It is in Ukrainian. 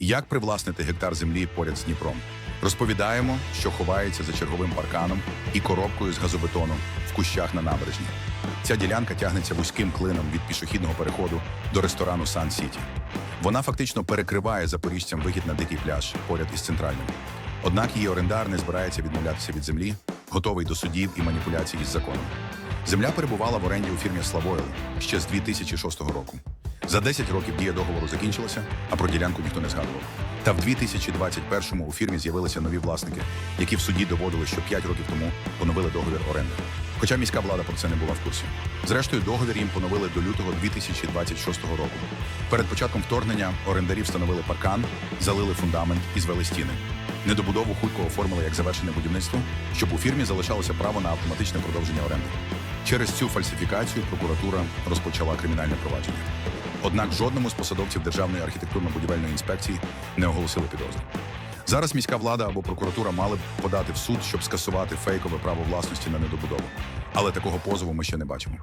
Як привласнити гектар землі поряд з Дніпром? Розповідаємо, що ховається за черговим парканом і коробкою з газобетону в кущах на набережні. Ця ділянка тягнеться вузьким клином від пішохідного переходу до ресторану Сан Сіті. Вона фактично перекриває запоріжцям вихід на дикий пляж поряд із центральним. Однак її орендар не збирається відмовлятися від землі, готовий до судів і маніпуляцій із законом. Земля перебувала в оренді у фірмі Славойл ще з 2006 року. За 10 років дія договору закінчилася, а про ділянку ніхто не згадував. Та в 2021-му у фірмі з'явилися нові власники, які в суді доводили, що 5 років тому поновили договір оренди. Хоча міська влада про це не була в курсі. Зрештою, договір їм поновили до лютого 2026 року. Перед початком вторгнення орендарі встановили паркан, залили фундамент і звели стіни. Недобудову хутко оформили як завершене будівництво, щоб у фірмі залишалося право на автоматичне продовження оренди. Через цю фальсифікацію прокуратура розпочала кримінальне провадження. Однак жодному з посадовців Державної архітектурно-будівельної інспекції не оголосили підозри. Зараз міська влада або прокуратура мали б подати в суд, щоб скасувати фейкове право власності на недобудову. Але такого позову ми ще не бачимо.